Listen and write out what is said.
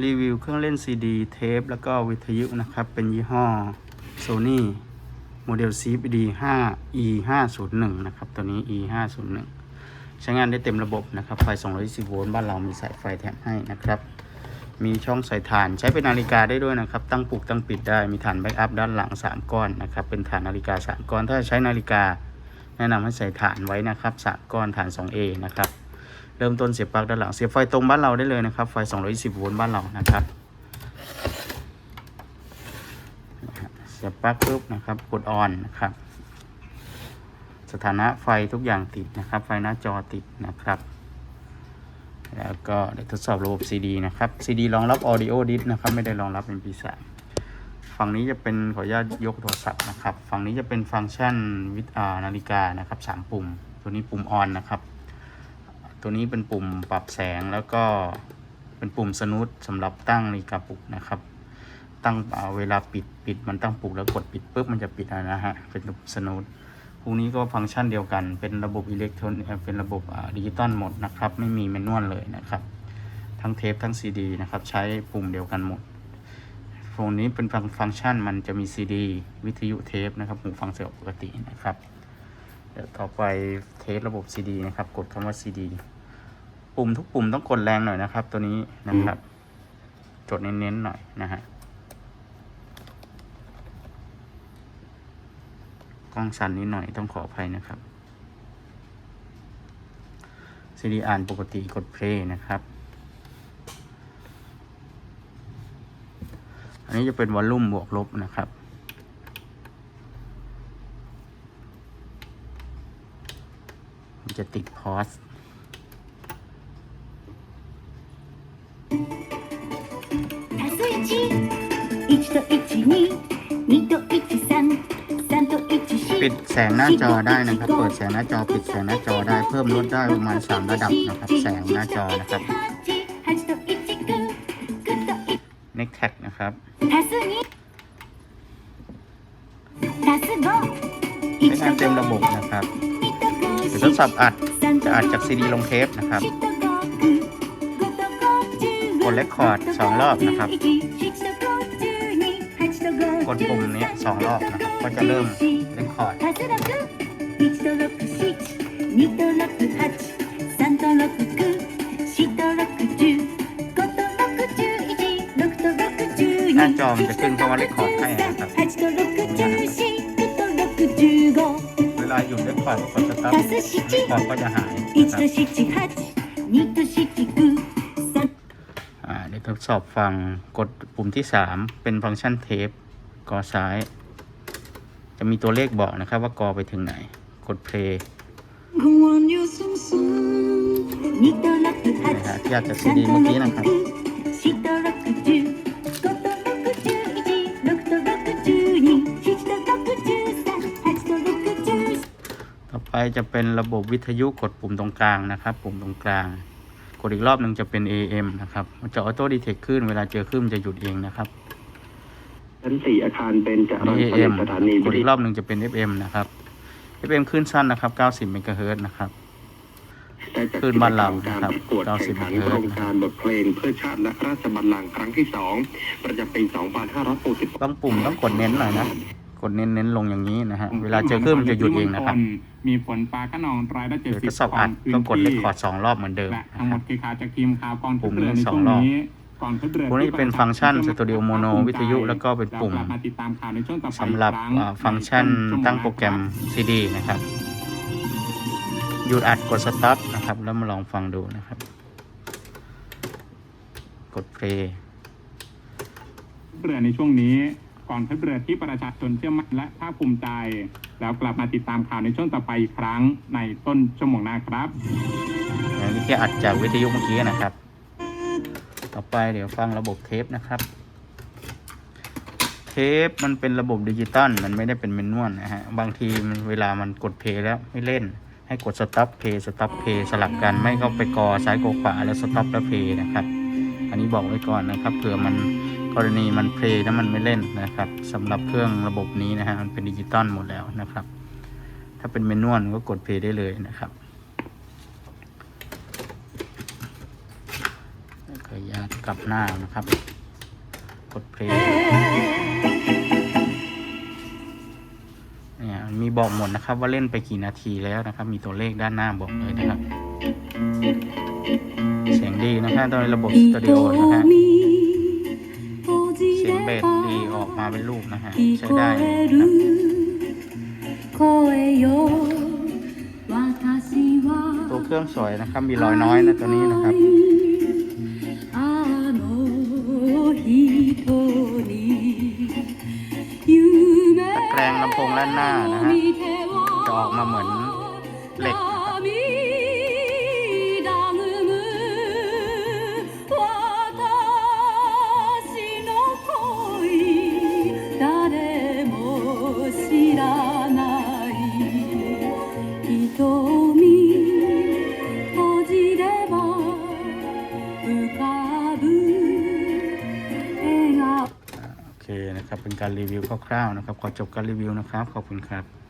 รีวิวเครื่องเล่นซีดีเทปแล้วก็วิทยุนะครับ เป็นยี่ห้อ Sony โมเดล CPD 5 E 5 0 1นะครับ ตัวนี้ E 5 0 1ใช้งานได้เต็มระบบนะครับ ไฟ 220 โวลต์บ้านเรามีสายไฟแถมให้นะครับ มีช่องใส่ถ่านใช้เป็นนาฬิกาได้ด้วยนะครับ ตั้งปลุกตั้งปิดได้ มีฐานแบ็กอัพด้านหลัง 3 ก้อนนะครับ เป็นฐานนาฬิกา 3 ก้อน ถ้าใช้นาฬิกา แนะนำให้ใส่ฐานไว้นะครับ3ก้อนฐาน 2A นะครับ เริ่มต้นเสียบปลั๊กด้านหลังเสียบไฟตรงบ้านเราได้เลยนะครับ ไฟ 220 โวลต์บ้านเรานะครับเสียบปลั๊กปุ๊บนะครับกดออนนะครับ สถานะไฟทุกอย่างติดนะครับ ไฟหน้าจอติดนะครับ แล้วก็ได้ทดสอบระบบ CD นะครับ CD รองรับ Audio Disc นะครับ ไม่ได้รองรับ MP3 ฝั่งนี้จะเป็นขออนุญาตยกโทรศัพท์นะครับ ฝั่งนี้จะเป็นฟังก์ชันวิทอ่านาฬิกานะครับสามปุ่ม ตัวนี้ปุ่มออนนะครับ ตัวนี้เป็นปุ่มปรับแสงแล้วก็เป็นปุ่มสนุตสำหรับตั้งนาฬิกาปลุกนะครับ ตั้งเวลาปิดปิดมันตั้งปลุกแล้วกดปิดปุ๊บมันจะปิดนะฮะเป็นปุ่มสนุตพวกนี้ก็ฟังก์ชันเดียวกัน เป็นระบบอิเล็กทรอนิกส์เป็นระบบดิจิตอลหมดนะครับ ไม่มีแมนนวลเลยนะครับ ทั้งเทปทั้งซีดีนะครับ ใช้ปุ่มเดียวกันหมดโฟนนี้เป็นฟังฟังก์ชันมันจะมีซีดีวิทยุเทปนะครับหูฟังเสียงปกตินะครับ เดี๋ยวต่อไปเทสระบบซีดีนะครับ กดคำว่าซีดี ปุ่มทุกปุ่มต้องกดแรงหน่อยนะครับ ตัวนี้นะครับ จดเน้นๆหน่อยนะฮะกล้องสั่นนิดหน่อยต้องขออภัยนะครับซีดีอ่านปกติกดเพลย์นะครับ อันนี้จะเป็นวอลลุ่มบวกลบนะครับจะติดพอส と1 3 3と1 4 ปิดแสงหน้าจอได้นะครับ เปิดแสงหน้าจอ ปิดแสงหน้าจอได้ เพิ่มลดได้ประมาณ 3 ระดับนะครับ แสงหน้าจอนะครับ 8と1 9 9と n e c t a g นะครับ 1足す2足す5 ใช้งานเต็มระบบนะครับ เดี๋ยวทดสอบอัด จะอัดจากซีดีลงเทปนะครับ กด Record สองรอบนะครับ ก ดปุ่มนี้สองรอบนะครับ ก็จะเริ่มเล่นคอร์ดหน้าจอมจะขึ้นคำว่าเล่นคอร์ดให้นะครับเวลาหยุดเล่นคอร์ดก็กดตาร์คอร์ดก็จะหายนะครับทดสอบฟังกดปุ่มที่ 3 เป็นฟังก์ชันเทป กอซ้าย จะมีตัวเลขบอกนะครับว่ากอไปถึงไหน กดเพลย์นะครับอยากจะซีดีเมื่อกี้นะครับต่อไปจะเป็นระบบวิทยุกดปุ่มตรงกลางนะครับ ปุ่มตรงกลาง กดอีกรอบหนึ่งจะเป็น AM นะครับ จะออโต้ดีเทคขึ้นเวลาเจอขึ้นจะหยุดเองนะครับ ชั้นสี่อาคารเป็นจะอันรันี้งผลิ AM ตสถานีกดอีกรอบหนึ่งจะเป็น FM นะครับ FM ขึ้นสั้นนะครับ 90เมกะเฮิรตซ์นะครับได้จัดขึ้นบ้านเราการนะครับประกวด90แข่งขันเฮิโครรตซ์งการบทเพลงเพื่อชาติและราชบัลลังก์ครั้งที่สองประจำปี 2560 ต้องปุ่มต้องกดเน้นหน่อยนะ กดเน้นเน้นลงอย่างนี้นะฮะ เวลาเจอคลื่นมันจะหยุดเองนะครับ มีฝนฟ้าขนองรายได้เจ็ดเดี๋ยวสิทบดสอบอัดก็กดเลคคอร์ดสองรอบเหมือนเดิมและนะทั้งหคมรับดคือข่าวจากทีมข่าวกองทัพปุ่มเรือนี้ในสอช่งวงรอบนี้กองทั พเรือพวกนี้เป็นฟังก์ชัน Studio Mono วิทยุแล้วก็เป็นปุ่มแล้วกลับมาติดตามข่าวในช่วงต่อไปสำหรับอีกคงอ่าฟังก์ชันใช่วงตั้งโปรแกรม CD นะครับหยุดอัดกดสต็อปนะครับ แล้วมาลองฟังดูนะครับ กดเพลย์เรือในช่วงนี้กองทัพเรือที่ประชาชนเชื่อมั่นและภาคภูมิใจ แล้วกลับมาติดตามข่าวในช่วงต่อไปอีกครั้งในต้นชั่วโมงหน้าครับอันนี้แค่อัดจากวิทยุเมื่อกี้นะครับ ต่อไปเดี๋ยวฟังระบบเทปนะครับ เทปมันเป็นระบบดิจิตอลมันไม่ได้เป็นเมนนวลนะฮะบางทีมันเวลามันกดเพย์แล้วไม่เล่น ให้กดสต็อปเพย์สต็อปเพย์สลับกันไม่ก็ไปกอซ้ายกอขวาแล้วสต็อปแล้วเพย์นะครับ อันนี้บอกไว้ก่อนนะครับเผื่อมันกรณีมันเพลย์แล้วมันไม่เล่นนะครับสำหรับเครื่องระบบนี้นะฮะมันเป็นดิจิตอลหมดแล้วนะครับ ถ้าเป็นเมนนวลก็กดเพลย์ได้เลยนะครับ ยยางกลับหน้านะครับ กดเพลงเนี่ยมีบอกหมดนะครับ ว่าเล่นไปกี่นาทีแล้วนะครับ มีตัวเลขด้านหน้าบอกเลยนะครับ เสียงดีนะครับโดยระบบสตูดิโอนะฮะเสียงเบสดีออกมาเป็นรูปนะฮะใช้ได้นะตัวเครื่องสวยนะครับ มีรอยน้อยนะตัวนี้นะครับ แรงลำโพงด้านหน้านะฮะจะออกมาเหมือนเหล็ก การรีวิวคร่าวๆนะครับ ขอจบการรีวิวนะครับ ขอบคุณครับ